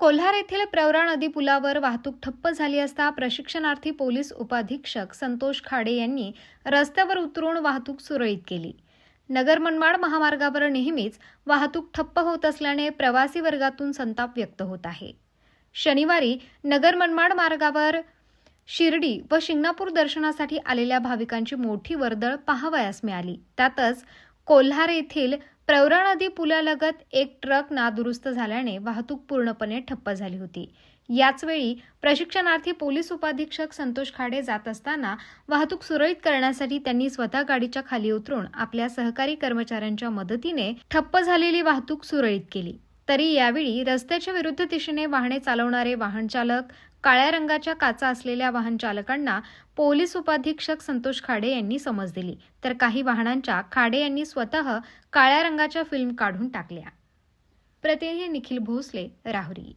कोल्हार येथील प्रवरा नदी पुलावर वाहतूक ठप्प झाली असता प्रशिक्षणार्थी पोलीस उपाधीक्षक संतोष खाडे यांनी रस्त्यावर उतरून वाहतूक सुरळीत केली. नगर मनमाड महामार्गावर नेहमीच वाहतूक ठप्प होत असल्याने प्रवासी वर्गातून संताप व्यक्त होत आहे. शनिवारी नगर मनमाड मार्गावर शिर्डी व शिंगणापूर दर्शनासाठी आलेल्या भाविकांची मोठी वर्दळ पाहावयास मिळाली. त्यातच कोल्हार येथील प्रवरा नदी पुलालगत एक ट्रक नादुरुस्त झाल्याने वाहतूक पूर्णपणे ठप्प झाली होती. याचवेळी प्रशिक्षणार्थी पोलीस उपाधीक्षक संतोष खाडे जात असताना वाहतूक सुरळीत करण्यासाठी त्यांनी स्वतः गाडीच्या खाली उतरून आपल्या सहकारी कर्मचाऱ्यांच्या मदतीने ठप्प झालेली वाहतूक सुरळीत केली. तरी यावेळी रस्त्याच्या विरुद्ध दिशेने वाहने चालवणारे वाहनचालक काळ्या रंगाच्या काचा असलेल्या वाहनचालकांना पोलीस उपाधीक्षक संतोष खाडे यांनी समज दिली. तर काही वाहनांच्या खाडे यांनी स्वतः काळ्या रंगाच्या फिल्म काढून टाकल्या. प्रतिनिधी निखिल भोसले राहुरी.